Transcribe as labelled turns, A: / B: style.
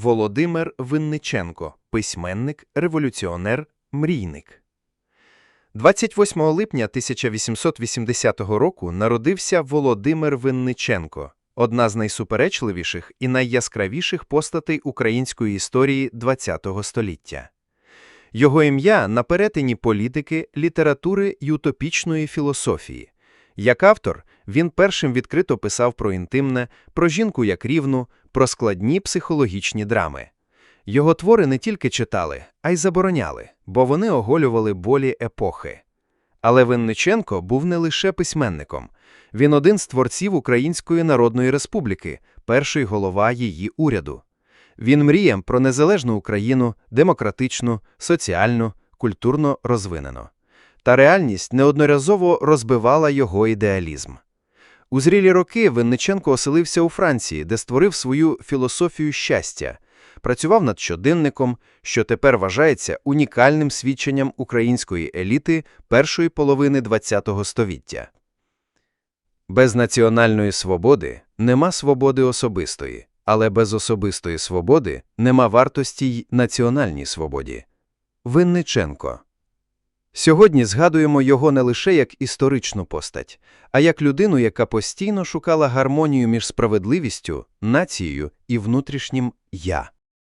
A: Володимир Винниченко, письменник, революціонер, мрійник. 28 липня 1880 року народився Володимир Винниченко, одна з найсуперечливіших і найяскравіших постатей української історії ХХ століття. Його ім'я на перетині політики, літератури й утопічної філософії. Як автор, він першим відкрито писав про інтимне, про жінку як рівну, про складні психологічні драми. Його твори не тільки читали, а й забороняли, бо вони оголювали болі епохи. Але Винниченко був не лише письменником. Він один з творців Української Народної Республіки, перший голова її уряду. Він мріяв про незалежну Україну, демократичну, соціальну, культурно розвинену. Та реальність неодноразово розбивала його ідеалізм. У зрілі роки Винниченко оселився у Франції, де створив свою філософію щастя, працював над щоденником, що тепер вважається унікальним свідченням української еліти першої половини ХХ століття. Без національної свободи нема свободи особистої, але без особистої свободи нема вартості й національній свободі. Винниченко Сьогодні згадуємо його не лише як історичну постать, а як людину, яка постійно шукала гармонію між справедливістю, нацією і внутрішнім «я».